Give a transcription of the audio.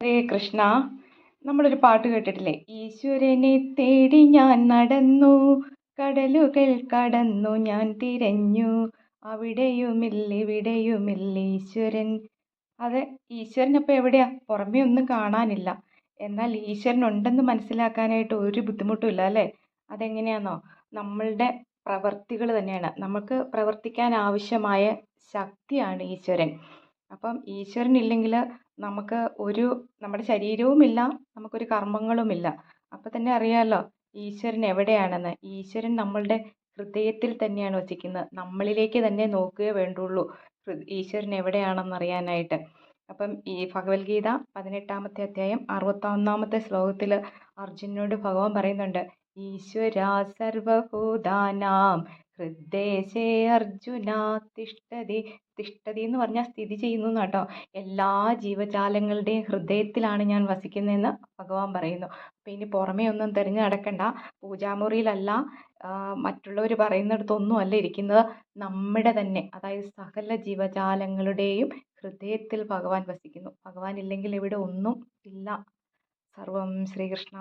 ഹരേ കൃഷ്ണ നമ്മളൊരു പാട്ട് കേട്ടിട്ടില്ലേ? ഈശ്വരനെ തേടി ഞാൻ നടന്നു കടലുകൾ കടന്നു ഞാൻ തിരഞ്ഞു. അവിടെയുമില്ല ഇവിടെയുമില്ല ഈശ്വരൻ. അത് ഈശ്വരനപ്പോൾ എവിടെയാ? പുറമേ ഒന്നും കാണാനില്ല. എന്നാൽ ഈശ്വരൻ ഉണ്ടെന്ന് മനസ്സിലാക്കാനായിട്ട് ഒരു ബുദ്ധിമുട്ടും ഇല്ല അല്ലേ? അതെങ്ങനെയാണെന്നോ നമ്മളുടെ പ്രവർത്തികൾ തന്നെയാണ്. നമുക്ക് പ്രവർത്തിക്കാൻ ആവശ്യമായ ശക്തിയാണ് ഈശ്വരൻ. അപ്പം ഈശ്വരൻ ഇല്ലെങ്കിൽ നമുക്ക് ഒരു നമ്മുടെ ശരീരവുമില്ല നമുക്കൊരു കർമ്മങ്ങളുമില്ല. അപ്പോൾ തന്നെ അറിയാമല്ലോ ഈശ്വരൻ എവിടെയാണെന്ന്. ഈശ്വരൻ നമ്മളുടെ ഹൃദയത്തിൽ തന്നെയാണ് വസിക്കുന്നത്. നമ്മളിലേക്ക് തന്നെ നോക്കുകയേ വേണ്ടുള്ളൂ. ഈശ്വരൻ എവിടെയാണെന്ന് അറിയാനായിട്ട് അപ്പം ഈ ഭഗവത്ഗീത പതിനെട്ടാമത്തെ അധ്യായം അറുപത്തൊന്നാമത്തെ ശ്ലോകത്തിൽ അർജുനനോട് ഭഗവാൻ പറയുന്നുണ്ട് ഈശ്വര സർവഭൂതാനാം ഹൃദ്ദേശേ അർജുന തിഷ്ടതി തിഷ്ടതി എന്ന് പറഞ്ഞാൽ സ്ഥിതി ചെയ്യുന്നു കേട്ടോ എല്ലാ ജീവജാലങ്ങളുടെയും ഹൃദയത്തിലാണ് ഞാൻ വസിക്കുന്നതെന്ന് ഭഗവാൻ പറയുന്നു. അപ്പോൾ ഇനി പുറമേ ഒന്നും തിരഞ്ഞു നടക്കണ്ട. പൂജാമുറിയിലല്ല മറ്റുള്ളവർ പറയുന്നിടത്തൊന്നും അല്ല ഇരിക്കുന്നത്. നമ്മുടെ തന്നെ അതായത് സകല ജീവജാലങ്ങളുടെയും ഹൃദയത്തിൽ ഭഗവാൻ വസിക്കുന്നു. ഭഗവാൻ ഇല്ലെങ്കിൽ ഇവിടെ ഒന്നും ഇല്ല. സർവം ശ്രീകൃഷ്ണ